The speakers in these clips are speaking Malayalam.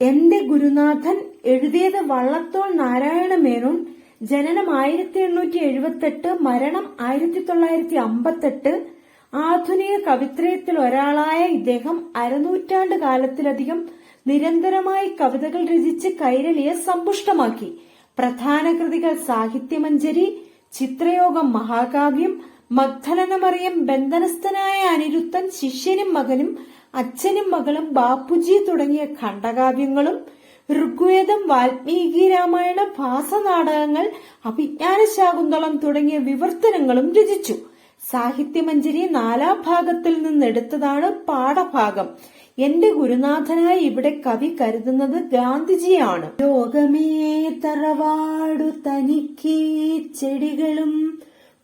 എന്റെ ഗുരുനാഥൻ എഴുതിയത് വള്ളത്തോൾ നാരായണ മേനോൻ ജനനം ആയിരത്തി എണ്ണൂറ്റി എഴുപത്തെട്ട് മരണം ആയിരത്തി തൊള്ളായിരത്തി അമ്പത്തെട്ട് ആധുനിക കവിത്രയത്തിൽ ഒരാളായ ഇദ്ദേഹം അരനൂറ്റാണ്ട് കാലത്തിലധികം നിരന്തരമായി കവിതകൾ രചിച്ച് കൈരളിയെ സമ്പുഷ്ടമാക്കി. പ്രധാന കൃതികൾ സാഹിത്യമഞ്ജരി ചിത്രയോഗം മഹാകാവ്യം മഗ്ദലനമറിയം ബന്ധനസ്ഥനായ അനിരുദ്ധൻ ശിഷ്യനും മകനും അച്ഛനും മകളും ബാപ്പുജി തുടങ്ങിയ ഖണ്ഡകാവ്യങ്ങളും ഋഗ്വേദം വാൽമീകി രാമായണ ഭാസനാടകങ്ങൾ അഭിജ്ഞാന ശാകുന്തളം തുടങ്ങിയ വിവർത്തനങ്ങളും രചിച്ചു. സാഹിത്യമഞ്ജരി നാലാം ഭാഗത്തിൽ നിന്നെടുത്തതാണ് പാഠഭാഗം. എന്റെ ഗുരുനാഥനായി ഇവിടെ കവി കരുതുന്നത് ഗാന്ധിജിയാണ്. ലോകമേ തറവാടു തനിക്ക് ചെടികളും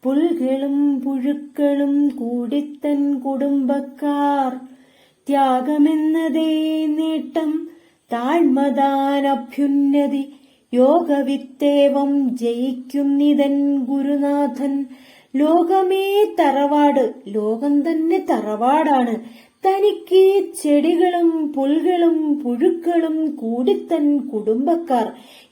പുൽകളും പുഴുക്കളും കൂടിത്തൻ കുടുംബക്കാർ. ത്യാഗമെന്നതേ നേട്ടം താഴ്മദാനഭ്യുന്നതി യോഗവിത്തേവം ജയിക്കുന്നിതൻ ഗുരുനാഥൻ. ലോകമേ തറവാട് ലോകം തന്നെ തറവാടാണ്. തനിക്ക് ചെടികളും പുൽകളും പുഴുക്കളും കൂടിത്തൻ കുടുംബക്കാർ.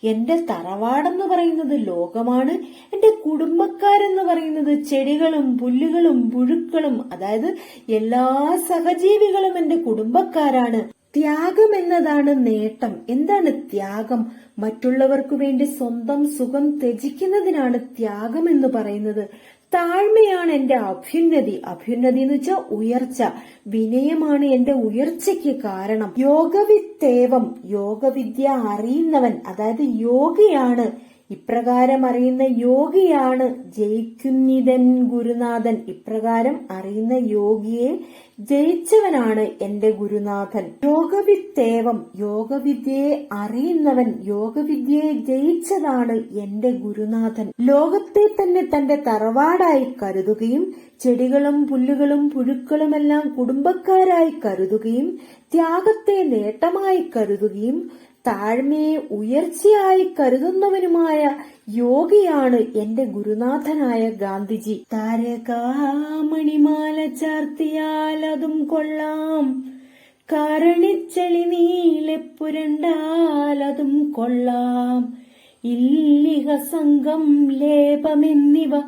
എന്റെ തറവാടെന്ന് പറയുന്നത് ലോകമാണ്. എന്റെ കുടുംബക്കാരെന്ന് പറയുന്നത് ചെടികളും പുല്ലുകളും പുഴുക്കളും അതായത് എല്ലാ സഹജീവികളും എന്റെ കുടുംബക്കാരാണ്. ത്യാഗം എന്നതാണ് നേട്ടം. എന്താണ് ത്യാഗം? മറ്റുള്ളവർക്കു വേണ്ടി സ്വന്തം സുഖം ത്യജിക്കുന്നതിനാണ് ത്യാഗം എന്ന് പറയുന്നത്. താഴ്മയാണ് എന്റെ അഭ്യുന്നതി. അഭ്യുന്നതി എന്ന് വെച്ചാൽ ഉയർച്ച. വിനയമാണ് എന്റെ ഉയർച്ചയ്ക്ക് കാരണം. യോഗവിത്തേവം യോഗവിദ്യ അറിയുന്നവൻ അതായത് യോഗിയാണ്. ഇപ്രകാരം അറിയുന്ന യോഗിയാണ് ജയിക്കുന്നിതൻ ഗുരുനാഥൻ. ഇപ്രകാരം അറിയുന്ന യോഗിയെ ജയിച്ചവനാണ് എന്റെ ഗുരുനാഥൻ. യോഗവിത്തേവം യോഗവിദ്യയെ അറിയുന്നവൻ യോഗവിദ്യയെ ജയിച്ചതാണ് എന്റെ ഗുരുനാഥൻ. ലോകത്തെ തന്നെ തന്റെ തറവാടായി കരുതുകയും ചെടികളും പുല്ലുകളും പുഴുക്കളുമെല്ലാം കുടുംബക്കാരായി കരുതുകയും ത്യാഗത്തെ നേട്ടമായി കരുതുകയും താഴ്മയെ ഉയർച്ചയായി കരുതുന്നവനുമായ യോഗിയാണ് എന്റെ ഗുരുനാഥനായ ഗാന്ധിജി. താരകാമണിമാല ചാർത്തിയാൽ അതും കൊള്ളാം. കാരണിച്ചെളി നീലെ പുരണ്ടാൽ അതും കൊള്ളാം. ഇല്ലിക സംഘം ലേപമെന്നിവ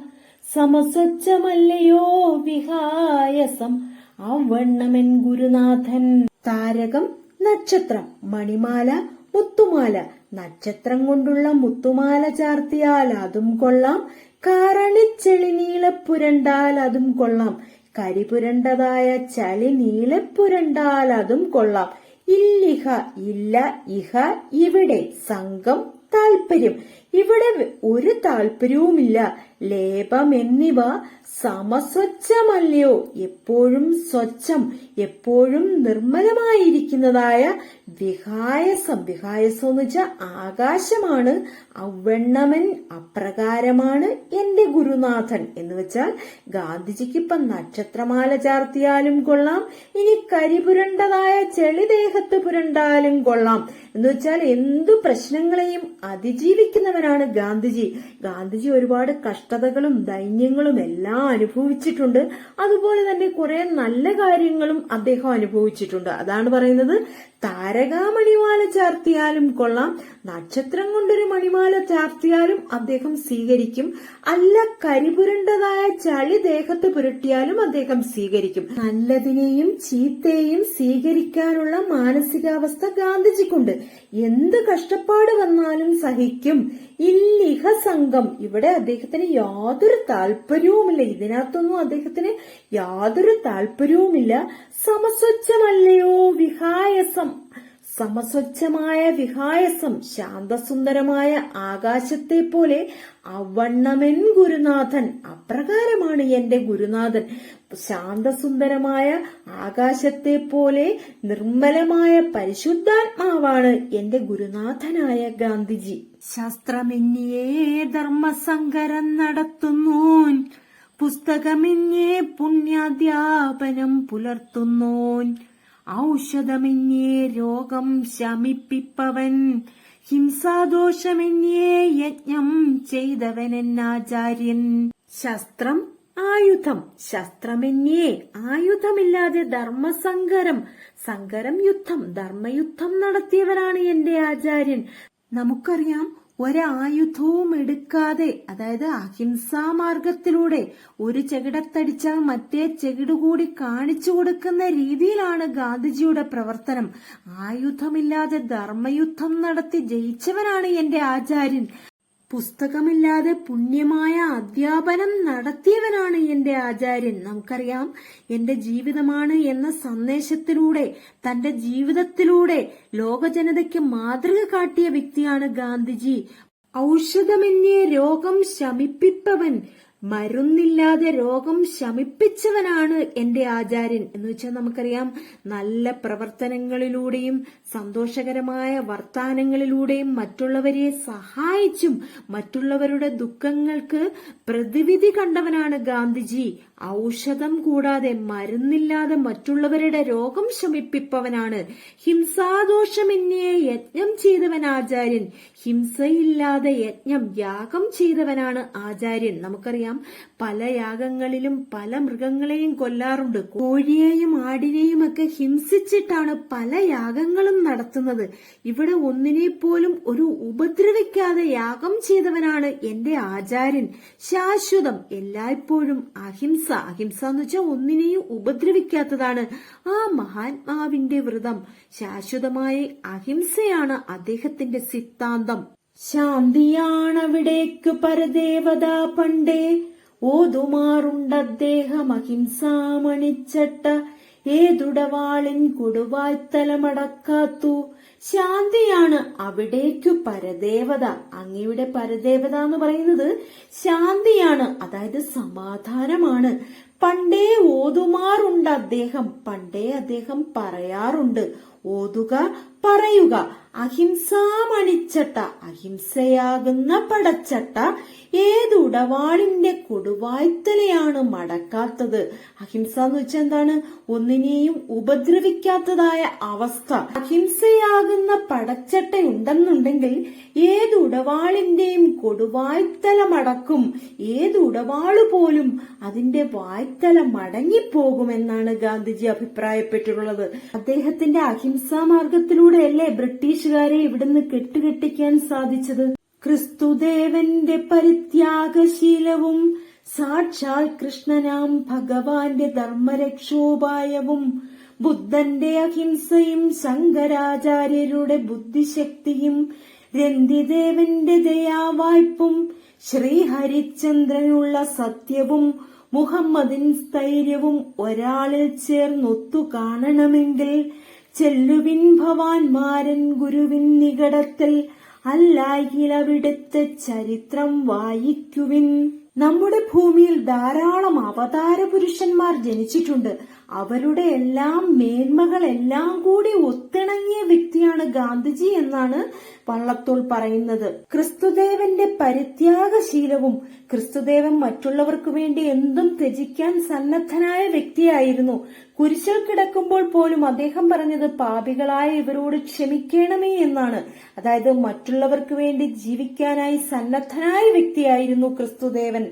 സമസ്വച്ഛമല്ലയോ വിഹായസം. അവണ്ണമൻ ഗുരുനാഥൻ. താരകം നക്ഷത്രം മണിമാല മുത്തുമാല. നക്ഷത്രം കൊണ്ടുള്ള മുത്തുമാല ചാർത്തിയാൽ അതും കൊള്ളാം. കാരണിച്ചെളി നീളപ്പുരണ്ടാൽ അതും കൊള്ളാം. കരിപുരണ്ടതായ ചളി നീളപ്പുരണ്ടാൽ അതും കൊള്ളാം. ഇല്ലിഹ ഇല്ല ഇഹ ഇവിടെ സംഘം താല്പര്യം ഇവിടെ ഒരു താല്പര്യവുമില്ല ലേപം എന്നിവ സമസ്വച്ഛമല്ലയോ? എപ്പോഴും സ്വച്ഛം എപ്പോഴും നിർമ്മലമായിരിക്കുന്നതായ വിഹായസം. വിഹായസം എന്ന് വെച്ചാൽ ആകാശമാണ് അവണ്ണമൻ അപ്രകാരമാണ് എന്റെ ഗുരുനാഥൻ എന്ന് വെച്ചാൽ ഗാന്ധിജിക്ക് ഇപ്പം നക്ഷത്രമാല ചാർത്തിയാലും കൊള്ളാം ഇനി കരിപുരണ്ടതായ ചെളി ദേഹത്ത് പുരണ്ടാലും കൊള്ളാം. എന്ന് വെച്ചാൽ എന്തു പ്രശ്നങ്ങളെയും അതിജീവിക്കുന്നവനാണ് ഗാന്ധിജി. ഗാന്ധിജി ഒരുപാട് കഷ്ടതകളും ദൈന്യങ്ങളും എല്ലാം അനുഭവിച്ചിട്ടുണ്ട്. അതുപോലെ തന്നെ കുറെ നല്ല കാര്യങ്ങളും അദ്ദേഹം അനുഭവിച്ചിട്ടുണ്ട്. അതാണ് പറയുന്നത് താരകാമണിമാല ചാർത്തിയാലും കൊള്ളാം നക്ഷത്രം കൊണ്ടൊരു മണിമാല ചാർത്തിയാലും അദ്ദേഹം സ്വീകരിക്കും അല്ല കരിപുരണ്ടതായ ചളി ദേഹത്ത് പുരട്ടിയാലും അദ്ദേഹം സ്വീകരിക്കും. നല്ലതിനെയും ചീത്തയെയും സ്വീകരിക്കാനുള്ള മാനസികാവസ്ഥ ഗാന്ധിജിക്കുണ്ട്. എന്ത് കഷ്ടപ്പാട് വന്നാലും സഹിക്കും. ഇല്ലിഹ സംഘം. ഇവിടെ അദ്ദേഹത്തിന് യാതൊരു താല്പര്യവുമില്ല. ഇതിനകത്തൊന്നും അദ്ദേഹത്തിന് യാതൊരു താല്പര്യവുമില്ല. സമസ്വച്ഛമല്ലയോ വിഹായസം. സമസ്വച്ഛമായ വിഹായസം ശാന്തസുന്ദരമായ ആകാശത്തെ പോലെ അവണ്ണമൻ ഗുരുനാഥൻ അപ്രകാരമാണ് എന്റെ ഗുരുനാഥൻ. ശാന്തസുന്ദരമായ ആകാശത്തെ പോലെ നിർമ്മലമായ പരിശുദ്ധാത്മാവാണ് എന്റെ ഗുരുനാഥനായ ഗാന്ധിജി. ശാസ്ത്രമെന്നിയേ ധർമ്മസങ്കരം നടത്തുന്നു പുസ്തകമെന്നേ പുണ്യാധ്യാപനം പുലർത്തുന്നോൻ. ഔഷധമെന്നേ രോഗം ശമിപ്പിപ്പവൻ. ഹിംസാദോഷമെന്നേ യജ്ഞം ചെയ്തവനെന്നാചാര്യൻ. ശസ്ത്രം ആയുധം. ശസ്ത്രമെന്യേ ആയുധമില്ലാതെ ധർമ്മസങ്കരം. സങ്കരം യുദ്ധം ധർമ്മയുദ്ധം നടത്തിയവരാണ് എന്റെ ആചാര്യൻ. നമുക്കറിയാം ഒരായുധവും എടുക്കാതെ അതായത് അഹിംസാ മാർഗത്തിലൂടെ ഒരു ചെകിടത്തടിച്ചാൽ മറ്റേ ചെകിടുകൂടി കാണിച്ചു കൊടുക്കുന്ന രീതിയിലാണ് ഗാന്ധിജിയുടെ പ്രവർത്തനം. ആയുധമില്ലാതെ ധർമ്മയുദ്ധം നടത്തി ജയിച്ചവനാണ് എന്റെ ആചാര്യൻ. പുസ്തകമില്ലാതെ പുണ്യമായ അധ്യാപനം നടത്തിയവനാണ് എന്റെ ആചാര്യൻ. നമുക്കറിയാം എന്റെ ജീവിതമാണ് എന്ന സന്ദേശത്തിലൂടെ തന്റെ ജീവിതത്തിലൂടെ ലോകജനതയ്ക്ക് മാതൃക കാട്ടിയ വ്യക്തിയാണ് ഗാന്ധിജി. ഔഷധമെന്നേ രോഗം ശമിപ്പിപ്പവൻ മരുന്നില്ലാതെ രോഗം ശമിപ്പിച്ചവനാണ് എന്റെ ആചാര്യൻ. എന്ന് വെച്ചാൽ നമുക്കറിയാം നല്ല പ്രവർത്തനങ്ങളിലൂടെയും സന്തോഷകരമായ വർത്താനങ്ങളിലൂടെയും മറ്റുള്ളവരെ സഹായിച്ചും മറ്റുള്ളവരുടെ ദുഃഖങ്ങൾക്ക് പ്രതിവിധി കണ്ടവനാണ് ഗാന്ധിജി. ഔഷധം കൂടാതെ മരുന്നില്ലാതെ മറ്റുള്ളവരുടെ രോഗം ശമിപ്പിപ്പവനാണ്. ഹിംസാദോഷമെന്നേ യജ്ഞം ചെയ്തവൻ ആചാര്യൻ. ഹിംസയില്ലാതെ യജ്ഞം യാഗം ചെയ്തവനാണ് ആചാര്യൻ. നമുക്കറിയാം പല യാഗങ്ങളിലും പല മൃഗങ്ങളെയും കൊല്ലാറുണ്ട്. കോഴിയെയും ആടിനെയും ഒക്കെ ഹിംസിച്ചിട്ടാണ് പല യാഗങ്ങളും നടത്തുന്നത്. ഇവിടെ ഒന്നിനെ പോലും ഒരു ഉപദ്രവിക്കാതെ യാഗം ചെയ്തവനാണ് എന്റെ ആചാര്യൻ. ശാശ്വതം. എല്ലായ്പ്പോഴും അഹിംസ. അഹിംസ എന്ന് വെച്ചാൽ ഒന്നിനെയും ഉപദ്രവിക്കാത്തതാണ് ആ മഹാത്മാവിന്റെ വ്രതം. ശാശ്വതമായ അഹിംസയാണ് അദ്ദേഹത്തിന്റെ സിദ്ധാന്തം. ശാന്തിയാണവിടേക്ക് പരദേവത പണ്ടേ. ഓതുമാറുണ്ടദ്ദേഹം അഹിംസാമണിച്ചട്ട. ഏതുടവാളിൻ കൊടുവായ്ത്തലമടക്കാത്തു. ശാന്തിയാണ് അവിടേക്കു പരദേവത. അങ്ങയുടെ പരദേവത എന്ന് പറയുന്നത് ശാന്തിയാണ് അതായത് സമാധാനമാണ്. പണ്ടേ ഓതുമാറുണ്ട് അദ്ദേഹം പണ്ടേ അദ്ദേഹം പറയാറുണ്ട്. ഓതുക പറയുക. അഹിംസാമണിച്ചട്ട അഹിംസയാകുന്ന പടച്ചട്ട. ഏത് ഉടവാളിന്റെ കൊടുവായ്ത്തലയാണ് മടക്കാത്തത്? അഹിംസ എന്ന് വെച്ചാൽ എന്താണ്? ഒന്നിനെയും ഉപദ്രവിക്കാത്തതായ അവസ്ഥ. അഹിംസയാകുന്ന പടച്ചട്ട ഉണ്ടെന്നുണ്ടെങ്കിൽ ഏത് ഉടവാളിന്റെയും കൊടുവായ്ത്തല മടക്കും. ഏത് ഉടവാൾ പോലും അതിന്റെ വായ്ത്തല മടങ്ങിപ്പോകുമെന്നാണ് ഗാന്ധിജി അഭിപ്രായപ്പെട്ടിട്ടുള്ളത്. അദ്ദേഹത്തിന്റെ അഹിംസാ മാർഗത്തിലൂടെയല്ലേ ബ്രിട്ടീഷുകാരെ ഇവിടുന്ന് കെട്ടുകെട്ടിക്കാൻ സാധിച്ചത്? ക്രിസ്തുദേവന്റെ പരിത്യാഗശീലവും സാക്ഷാൽ കൃഷ്ണനാം ഭഗവാന്റെ ധർമ്മരക്ഷോപായവും ബുദ്ധന്റെ അഹിംസയും ശങ്കരാചാര്യരുടെ ബുദ്ധിശക്തിയും രന്തിദേവന്റെ ദയാവായ്പും ശ്രീഹരിചന്ദ്രനുള്ള സത്യവും മുഹമ്മദിൻ സ്ഥൈര്യവും ഒരാളിൽ ചേർന്നൊത്തു കാണണമെങ്കിൽ ചെല്ലുവിൻ ഭവാൻമാരൻ ഗുരുവിൻ നികടത്തിൽ അല്ലായിലവിടുത്തെ ചരിത്രം വായിക്കുവിൻ. നമ്മുടെ ഭൂമിയിൽ ധാരാളം അവതാര പുരുഷന്മാർ ജനിച്ചിട്ടുണ്ട്. അവരുടെ എല്ലാം മേന്മകളെല്ലാം കൂടി ഒത്തിണങ്ങിയ വ്യക്തിയാണ് ഗാന്ധിജി എന്നാണ് വള്ളത്തോൾ പറയുന്നത്. ക്രിസ്തുദേവന്റെ പരിത്യാഗശീലവും ക്രിസ്തുദേവൻ മറ്റുള്ളവർക്ക് വേണ്ടി എന്തും ത്യജിക്കാൻ സന്നദ്ധനായ വ്യക്തിയായിരുന്നു. കുരിശിൽ കിടക്കുമ്പോൾ പോലും അദ്ദേഹം പറഞ്ഞത് പാപികളായ ഇവരോട് ക്ഷമിക്കണമേ എന്നാണ്. അതായത് മറ്റുള്ളവർക്ക് വേണ്ടി ജീവിക്കാനായി സന്നദ്ധനായ വ്യക്തിയായിരുന്നു ക്രിസ്തുദേവൻ.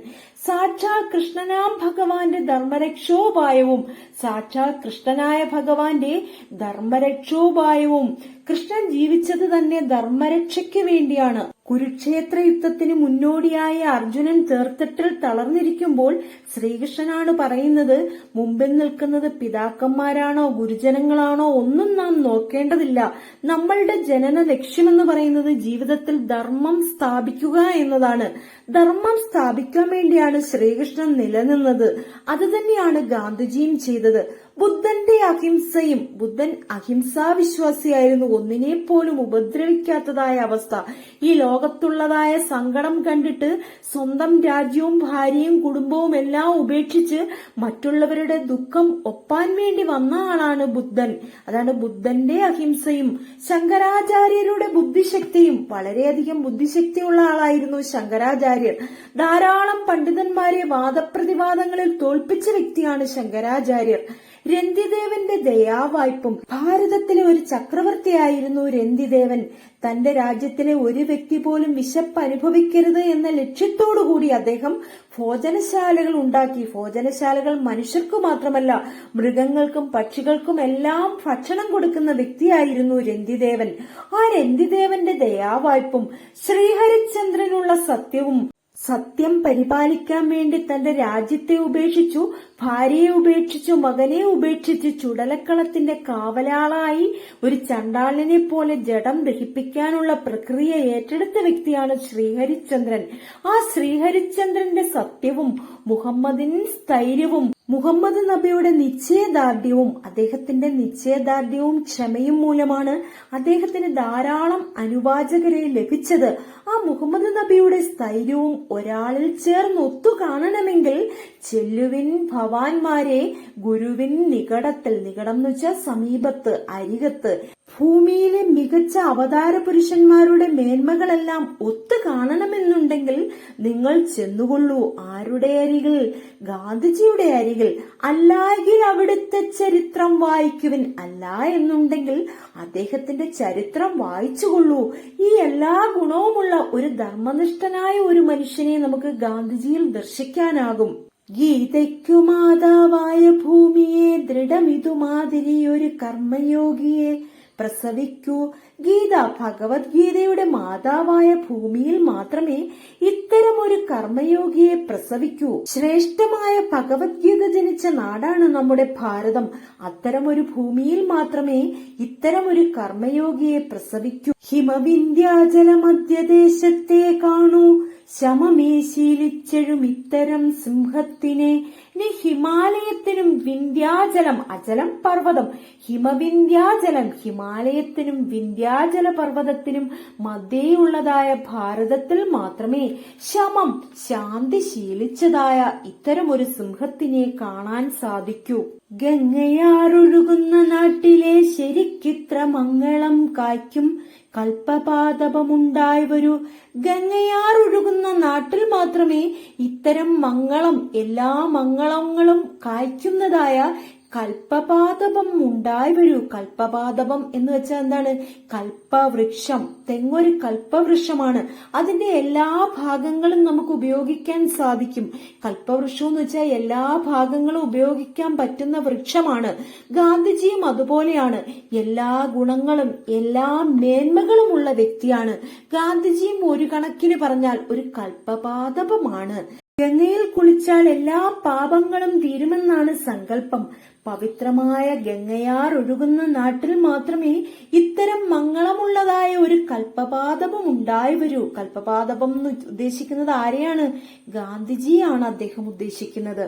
സാക്ഷാൽ കൃഷ്ണനാം ഭഗവാന്റെ ധർമ്മരക്ഷോപായവും സാക്ഷാൽ കൃഷ്ണനായ ഭഗവാന്റെ ധർമ്മരക്ഷോപായവും. കൃഷ്ണൻ ജീവിച്ചത് തന്നെ ധർമ്മരക്ഷയ്ക്ക് വേണ്ടിയാണ്. കുരുക്ഷേത്ര യുദ്ധത്തിന് മുന്നോടിയായ അർജുനൻ തേർത്തട്ടിൽ തളർന്നിരിക്കുമ്പോൾ ശ്രീകൃഷ്ണനാണ് പറയുന്നത് മുമ്പിൽ നിൽക്കുന്നത് പിതാക്കന്മാരാണോ ഗുരുജനങ്ങളാണോ ഒന്നും നാം നോക്കേണ്ടതില്ല. നമ്മളുടെ ജനന ലക്ഷ്യമെന്ന് പറയുന്നത് ജീവിതത്തിൽ ധർമ്മം സ്ഥാപിക്കുക എന്നതാണ്. ധർമ്മം സ്ഥാപിക്കാൻ വേണ്ടിയാണ് ശ്രീകൃഷ്ണൻ നിലനിന്നത്. അത് തന്നെയാണ് ഗാന്ധിജിയും ചെയ്തത്. ബുദ്ധന്റെ അഹിംസയും ബുദ്ധൻ അഹിംസാ വിശ്വാസിയായിരുന്നു ഒന്നിനെ പോലും ഉപദ്രവിക്കാത്തതായ അവസ്ഥ. ഈ ലോകത്തുള്ളതായ സങ്കടം കണ്ടിട്ട് സ്വന്തം രാജ്യവും ഭാര്യയും കുടുംബവും എല്ലാം ഉപേക്ഷിച്ച് മറ്റുള്ളവരുടെ ദുഃഖം ഒപ്പാൻ വേണ്ടി വന്ന ആളാണ് ബുദ്ധൻ. അതാണ് ബുദ്ധന്റെ അഹിംസയും. ശങ്കരാചാര്യരുടെ ബുദ്ധിശക്തിയും വളരെയധികം ബുദ്ധിശക്തിയുള്ള ആളായിരുന്നു ശങ്കരാചാര്യർ. ധാരാളം പണ്ഡിതന്മാരെ വാദപ്രതിവാദങ്ങളിൽ തോൽപ്പിച്ച വ്യക്തിയാണ് ശങ്കരാചാര്യർ. രന്തിദേവന്റെ ദയാവായ്പും ഭാരതത്തിലെ ഒരു ചക്രവർത്തിയായിരുന്നു രന്തിദേവൻ. തന്റെ രാജ്യത്തിലെ ഒരു വ്യക്തി പോലും വിശപ്പ് അനുഭവിക്കരുത് എന്ന ലക്ഷ്യത്തോടുകൂടി അദ്ദേഹം ഭോജനശാലകൾ ഉണ്ടാക്കി. ഭോജനശാലകൾ മനുഷ്യർക്കു മാത്രമല്ല മൃഗങ്ങൾക്കും പക്ഷികൾക്കും എല്ലാം ഭക്ഷണം കൊടുക്കുന്ന വ്യക്തിയായിരുന്നു രന്തിദേവൻ. ആ രന്തിദേവന്റെ ദയാവായ്പും ശ്രീഹരിചന്ദ്രനുള്ള സത്യവും സത്യം പരിപാലിക്കാൻ വേണ്ടി തന്റെ രാജ്യത്തെ ഉപേക്ഷിച്ചു ഭാര്യയെ ഉപേക്ഷിച്ചു മകനെ ഉപേക്ഷിച്ച് ചുടലക്കളത്തിന്റെ കാവലാളായി ഒരു ചണ്ടാളിനെ പോലെ ജഡം ദഹിപ്പിക്കാനുള്ള പ്രക്രിയ ഏറ്റെടുത്ത വ്യക്തിയാണ് ശ്രീഹരിചന്ദ്രൻ. ആ ശ്രീഹരിചന്ദ്രന്റെ സത്യവും മുഹമ്മദിൻ സ്ഥൈര്യവും മുഹമ്മദ് നബിയുടെ നിശ്ചയദാർഢ്യവും അദ്ദേഹത്തിന്റെ നിശ്ചയദാർഢ്യവും ക്ഷമയും മൂലമാണ് അദ്ദേഹത്തിന് ധാരാളം അനുവാചകരെ ലഭിച്ചത്. ആ മുഹമ്മദ് നബിയുടെ സ്ഥൈര്യവും ഒരാളിൽ ചേർന്ന് ഒത്തു കാണണമെങ്കിൽ ചെല്ലുവിൻ ഭവാൻമാരെ ഗുരുവിൻ നികടത്തിൽ നികടം എന്ന് വെച്ചാൽ സമീപത്ത് അരികത്ത്. ഭൂമിയിലെ മികച്ച അവതാര പുരുഷന്മാരുടെ മേന്മകളെല്ലാം ഒത്തു കാണണമെന്നുണ്ടെങ്കിൽ നിങ്ങൾ ചെന്നുകൊള്ളൂ. ആരുടെ അരികിൽ? ഗാന്ധിജിയുടെ അരികിൽ. അല്ലായെങ്കിൽ അവിടുത്തെ ചരിത്രം വായിക്കുവിൻ. അല്ല എന്നുണ്ടെങ്കിൽ അദ്ദേഹത്തിന്റെ ചരിത്രം വായിച്ചുകൊള്ളൂ. ഈ എല്ലാ ഗുണവുമുള്ള ഒരു ധർമ്മനിഷ്ഠനായ ഒരു മനുഷ്യനെ നമുക്ക് ഗാന്ധിജിയിൽ ദർശിക്കാനാകും. ഗീതയ്ക്കു മാതാവായ ഭൂമിയെ ദൃഢമിതുമാതിരി ഒരു കർമ്മയോഗിയെ പ്രസവിക്കൂ. ഗീത ഭഗവത്ഗീതയുടെ മാതാവായ ഭൂമിയിൽ മാത്രമേ ഇത്തരം ഒരു കർമ്മയോഗിയെ പ്രസവിക്കൂ. ശ്രേഷ്ഠമായ ഭഗവത്ഗീത ജനിച്ച നാടാണ് നമ്മുടെ ഭാരതം. അത്തരം ഒരു ഭൂമിയിൽ മാത്രമേ ഇത്തരം ഒരു കർമ്മയോഗിയെ പ്രസവിക്കൂ. ഹിമവിന്ധ്യാചല മധ്യദേശത്തെ കാണൂ. ശമമേ ശീലിച്ചെഴും ഇത്തരം സിംഹത്തിനെ ഇനി ഹിമാലയത്തിനും വിന്ധ്യാചലം അചലം പർവതം. ഹിമവിന്ധ്യാചലം ഹിമാലയത്തിനും വിന്ധ്യാചല പർവതത്തിനും മധ്യേയുള്ളതായ ഭാരതത്തിൽ മാത്രമേ ശമം ശാന്തി ശീലിച്ചതായ ഇത്തരം ഒരു സിംഹത്തിനെ കാണാൻ സാധിക്കൂ. ഗംഗയാറൊഴുകുന്ന നാട്ടിലെ ശരിക്കിത്ര മംഗളം കായ്ക്കും. കൽപ്പപാതപമുണ്ടായി ഒരു ഗംഗയാറൊഴുകുന്ന നാട്ടിൽ മാത്രമേ ഇത്തരം മംഗളം എല്ലാ മംഗളങ്ങളും കായ്ക്കുന്നതായ കൽപ്പപാതപം ഉണ്ടായി വരൂ. കൽപ്പപാതപം എന്ന് വെച്ചാൽ എന്താണ്? കൽപ്പവൃക്ഷം. തെങ്ങൊരു കൽപ്പവൃക്ഷമാണ്. അതിന്റെ എല്ലാ ഭാഗങ്ങളും നമുക്ക് ഉപയോഗിക്കാൻ സാധിക്കും. കൽപ്പവൃക്ഷം എന്ന് വെച്ചാൽ എല്ലാ ഭാഗങ്ങളും ഉപയോഗിക്കാൻ പറ്റുന്ന വൃക്ഷമാണ്. ഗാന്ധിജിയും അതുപോലെയാണ്. എല്ലാ ഗുണങ്ങളും എല്ലാ മേന്മകളും ഉള്ള വ്യക്തിയാണ്. ഗാന്ധിജിയും ഒരു കണക്കിന് പറഞ്ഞാൽ ഒരു കൽപ്പപാതപമാണ് ഗംഗയിൽ കുളിച്ചാൽ എല്ലാ പാപങ്ങളും തീരുമെന്നാണ് സങ്കല്പം. പവിത്രമായ ഗംഗയാർ ഒഴുകുന്ന നാട്ടിൽ മാത്രമേ ഇത്തരം മംഗളമുള്ളതായ ഒരു കൽപ്പപാതപം ഉണ്ടായി വരൂ. കൽപ്പപാതപം എന്ന് ഉദ്ദേശിക്കുന്നത് ആരെയാണ്? ഗാന്ധിജിയാണ് അദ്ദേഹം ഉദ്ദേശിക്കുന്നത്.